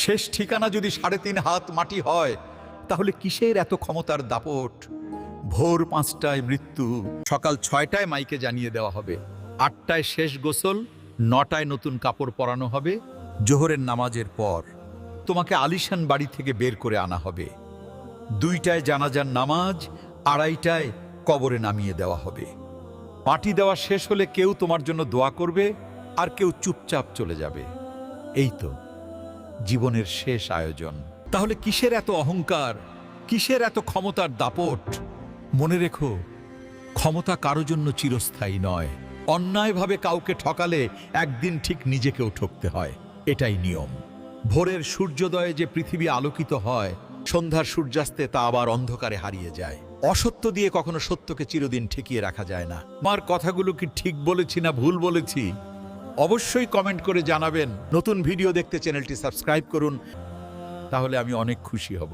শেষ ঠিকানা যদি সাড়ে তিন হাত মাটি হয়, তাহলে কিসের এত ক্ষমতার দাপট? ভোর পাঁচটায় মৃত্যু, সকাল ছয়টায় মাইকে জানিয়ে দেওয়া হবে। আটটায় শেষ গোসল, নটায় নতুন কাপড় পরানো হবে, জোহরের নামাজের পর। তোমাকে আলিশান বাড়ি থেকে বের করে আনা হবে। দুইটায় জানাজার নামাজ, আড়াইটায় কবরে নামিয়ে দেওয়া হবে। মাটি দেওয়া শেষ হলে কেউ তোমার জন্য দোয়া করবে, আর কেউ চুপচাপ চলে যাবে। এই তো। জীবনের শেষ আয়োজন। তাহলে কিসের এত অহংকার? কিসের এত ক্ষমতার দাপট? মনে রেখো, ক্ষমতা কারও জন্য চিরস্থায়ী নয়। অন্যায়ভাবে কাউকে ঠকালে একদিন ঠিক নিজেকেও ঠকতে হয়। এটাই নিয়ম। ভোরের সূর্যোদয়ে যে পৃথিবী আলোকিত হয়, সন্ধ্যার সূর্যাস্তে তা আবার অন্ধকারে হারিয়ে যায়। অসত্য দিয়ে কখনো সত্যকে চিরদিন ঠেকিয়ে রাখা যায় না। আমার কথাগুলো কি ঠিক বলেছি না ভুল বলেছি? অবশ্যই কমেন্ট করে জানাবেন। নতুন ভিডিও দেখতে চ্যানেলটি সাবস্ক্রাইব করুন, তাহলে আমি অনেক খুশি হব।